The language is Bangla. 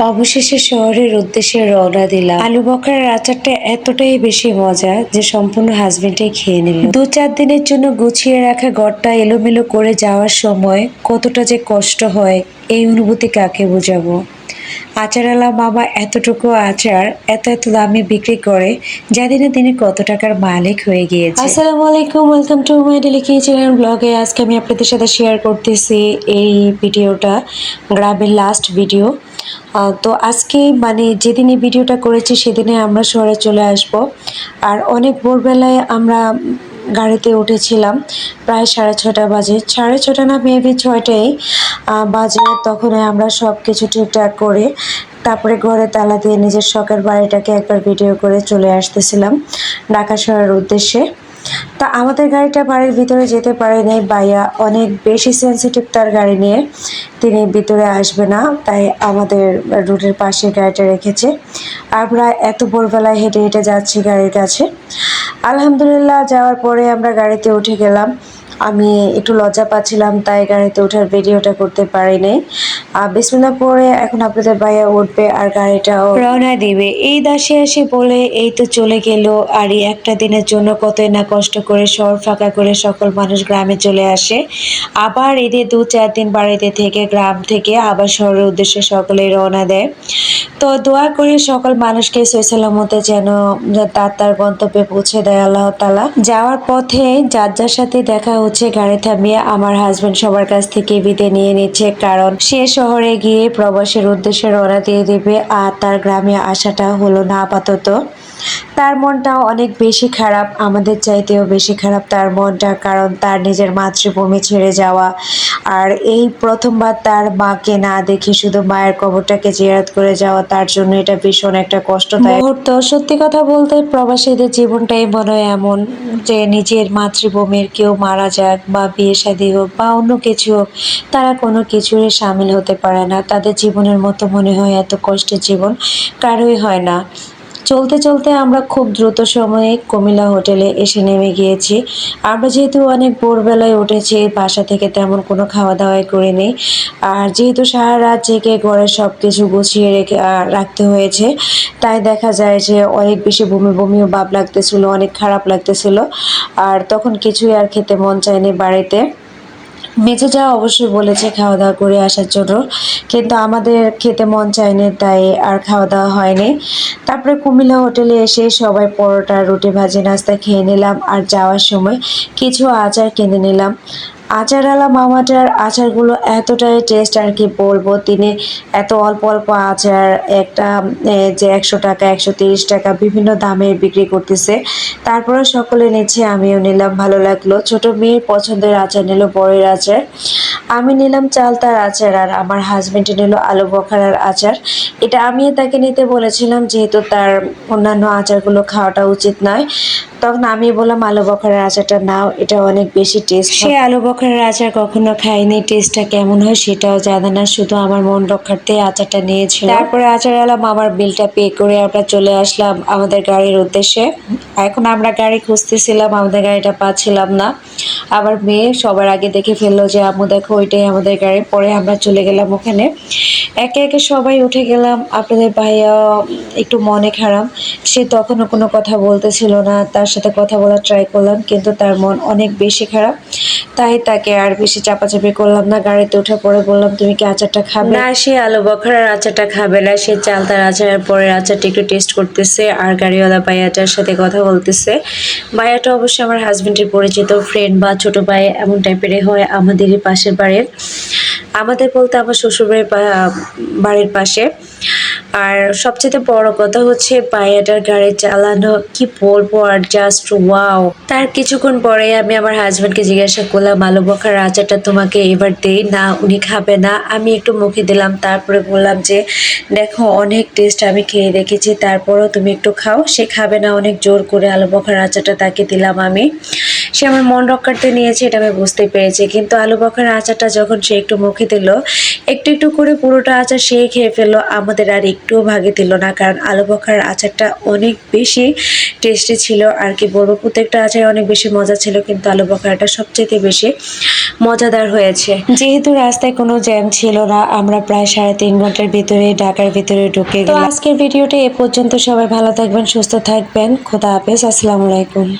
অবশেষে শহরের উদ্দেশ্যে রওনা দিলাম। আলু বকরার আচারটা এতটাই বেশি মজা যে সম্পূর্ণ হাজবেন্ডে খেয়ে নিল। দু চার দিনের জন্য গুছিয়ে রাখা ঘরটা এলোমেলো করে যাওয়ার সময় কতটা যে কষ্ট হয়, এই অনুভূতি কাকে বোঝাবো? আচারওয়ালা মামা এতটুকু আচার, এত এত দামে বিক্রি করে দিনে দিনে কত টাকার মালিক হয়ে গিয়েছে। আসসালামু আলাইকুম welcome to my daily kitchen ব্লগে আজকে আমি আপনাদের সাথে শেয়ার করতেছি এই ভিডিওটা, গ্রামের লাস্ট ভিডিও তো আজকে মানে যেদিন ভিডিওটা করেছি, সেদিনে আমরা শহরে চলে আসব। আর অনেক ভোরবেলায় আমরা গাড়িতে উঠেছিলাম। প্রায় সাড়ে ছটা বাজে। সাড়ে ছটা না মেবি ছয়টায় বাজে। তখন আমরা সব কিছু ঠিকঠাক করে তারপরে ঘরে তালা দিয়ে নিজের শখের বাড়িটাকে একবার ভিডিও করে চলে আসতেছিলাম ঢাকা শহরের উদ্দেশ্যে। তা আমাদের গাড়িটা বাড়ির ভিতরে যেতে পারে নাই বাইয়া অনেক বেশি সেন্সিটিভ তার গাড়ি নিয়ে। তিনি ভিতরে আসবে না, তাই আমাদের রুটের পাশে গাড়িটা রেখেছে। আমরা এত ভোরবেলায় হেঁটে হেঁটে যাচ্ছি গাড়ির কাছে। আলহামদুলিল্লাহ, যাওয়ার পরে আমরা গাড়িতে উঠে গেলাম। আমি একটু লজ্জা পাচ্ছিলাম, তাই গাড়িতে ওঠার ভিডিওটা করতে পারি নাই আর বিসমিল্লা পরে এখন আপনাদের ভাইয়া উঠবে আর গাড়িটাও রওনা দিবে। এই দাসে আসে বলে, এই তো চলে গেল। আর এই একটা দিনের জন্য কতই না কষ্ট করে শহর ফাঁকা করে সকল মানুষ গ্রামে চলে আসে। আবার এদের দু চার দিন বাড়িতে থেকে, গ্রাম থেকে আবার শহরের উদ্দেশ্যে সকলেই রওনা দেয়। তো দোয়া করি সকল মানুষকে সৈসালামতে যেন তার তার গন্তব্যে পৌঁছে দেয় আল্লাহ তালা যাওয়ার পথে যার যার সাথে দেখা হচ্ছে, গাড়ি থামিয়ে আমার হাজবেন্ড সবার কাছ থেকে বিদে নিয়ে নিচ্ছে, কারণ সে শহরে গিয়ে প্রবাসের উদ্দেশ্যে রওনা দিয়ে দিবে আর তার গ্রামে আসাটা হলো না আপাতত। তার মনটাও অনেক বেশি খারাপ, আমাদের চাইতেও বেশি খারাপ তার মনটা, কারণ তার নিজের মাতৃভূমি ছেড়ে যাওয়া আর এই প্রথমবার তার মাকে না দেখে শুধু মায়ের কবরটাকে জিয়ারত করে যাওয়া তার জন্য এটা ভীষণ একটা কষ্টদায়ক মুহূর্ত। সত্যি কথা বলতে প্রবাসীদের জীবনটাই মনে হয় এমন যে নিজের মাতৃভূমির কেউ মারা যাক বা বিয়ে শাদী হোক বা অন্য কিছু হোক, তারা কোনো কিছুরই সামিল হতে পারে না। তাদের জীবনের মতো মনে হয় এত কষ্টের জীবন কারোই হয় না। চলতে চলতে আমরা খুব দ্রুত সময়ে কুমিল্লা হোটেলে এসে নেমে গিয়েছি। আমরা যেহেতু অনেক ভোরবেলায় উঠেছি, বাসা থেকে তেমন কোনো খাওয়া দাওয়াই করিনি। আর যেহেতু সারা রাত জেগে ঘরে সব কিছু গুছিয়ে রেখে রাখতে হয়েছে, তাই দেখা যায় যে অনেক বেশি বমি বমিও ভাব লাগতেছিল, অনেক খারাপ লাগতেছিল। আর তখন কিছুই আর খেতে মন চায়নি বাড়িতে। মেজে যা অবশ্যই বলেছে খাওয়া দাওয়া করে আসার জন্য। কিন্তু আমাদের খেতে মন চায়নি, তাই আর খাওয়া দাওয়া হয়নি। তারপরে কুমিল্লা হোটেলে এসে সবাই পরোটা, রুটি ভাজি, নাস্তা খেয়ে নিলাম। আর যাওয়ার সময় কিছু আচার কিনে নিলাম। আচারওয়ালা মামাটার আচারগুলো এতটাই টেস্ট আর কি বলব, তিনি এত অল্প অল্প আচার, একটা যে একশো টাকা, একশো তিরিশ টাকা বিভিন্ন দামে বিক্রি করতেছে। তারপরে সকলে নিচ্ছে, আমিও নিলাম, ভালো লাগল। ছোট মেয়ের পছন্দের আচার নিল বড়ের আচার। আমি নিলাম চালতার আচার আর আমার হাজবেন্ড নিল আলু বখারার আচার। এটা আমি তাকে নিতে বলেছিলাম, যেহেতু তার অন্যান্য আচারগুলো খাওয়াটা উচিত নয়। তখন আমি বললাম আলু বখারার আচারটা নাও এটা অনেক বেশি টেস্ট সে আলু বখারার আচার কখনো খাইনি টেস্টটা কেমন হয় সেটাও জানে না শুধু আমার মন রক্ষার্থে আচারটা নিয়েছিল। তারপরে আচার আলাম আমার বিলটা পে করে আমরা চলে আসলাম আমাদের গাড়ির উদ্দেশ্যে। এখন আমরা গাড়ি খুঁজতেছিলাম আমাদের গাড়িটা পাচ্ছিলাম না। আবার মেয়ে সবার আগে দেখে ফেলল যে আম্মু দেখো ওইটাই আমাদের গাড়ি। পরে আমরা চলে গেলাম ওখানে। একে একে সবাই উঠে গেলাম। আপনাদের ভাইয়া একটু মনে খারাপ সে তখনও কোনো কথা বলতেছিল না তার সাথে কথা বলার ট্রাই করলাম, কিন্তু তার মন অনেক বেশি খারাপ। তাই তাকে আর বেশি চাপাচাপি করলাম না, গাড়িতে উঠে পরে বললাম, তুমি কি আচারটা খাবে? না, সে আলু বখরার আচারটা খাবে না, সে চালতার আচারের পরে আচারটা একটু টেস্ট করতেছে, আর গাড়িওয়ালা ভাইয়াটার সাথে কথা বলতেছে। ভাইয়াটা অবশ্যই আমার হাজবেন্ডের পরিচিত ফ্রেন্ড বা ছোট ভাই, এমন টাইপেরই হয় আমাদেরই পাশের বাড়ির। আমাদের বলতে আমার শ্বশুরবাড়ির বাড়ির পাশে। আর সবচেয়ে বড় কথা হচ্ছে পায়াটার গাড়ি চালানো, কি বলব আর জাস্ট ওয়াও তার কিছুক্ষণ পরে আমি আমার হাজবেন্ডকে জিজ্ঞাসা করলাম, আলু বখার আচারটা তোমাকে এবার দেই না? উনি খাবে না? আমি একটু মুখে দিলাম, তারপরে বললাম যে, দেখো, অনেক টেস্ট আমি খেয়ে দেখেছি, তারপরও তুমি একটু খাও। সে খাবে না, অনেক জোর করে আলু বখার আচারটা তাকে দিলাম আমি। সে আমার মন রক্ষার্থে নিয়েছে এটা আমি বুঝতে পেরেছি। কিন্তু আলু বখার আচারটা যখন সে একটু মুখে দিল একটু একটু করে পুরোটা আচার সে খেয়ে ফেলল আমাদের আর একটুও ভাগে দিল না কারণ আলু বখার আচারটা অনেক বেশি টেস্টি ছিল। আর কি বলব প্রত্যেকটা আচার অনেক বেশি মজা ছিল কিন্তু আলু বখারাটা সবচেয়ে বেশি মজাদার হয়েছে। যেহেতু রাস্তায় কোনো জ্যাম ছিল না আমরা প্রায় সাড়ে তিন ঘণ্টার ভিতরে ঢাকার ভিতরে ঢুকে গেলাম। আজকের ভিডিওটা এ পর্যন্ত সবাই ভালো থাকবেন সুস্থ থাকবেন খোদা হাফেজ আসসালামু আলাইকুম।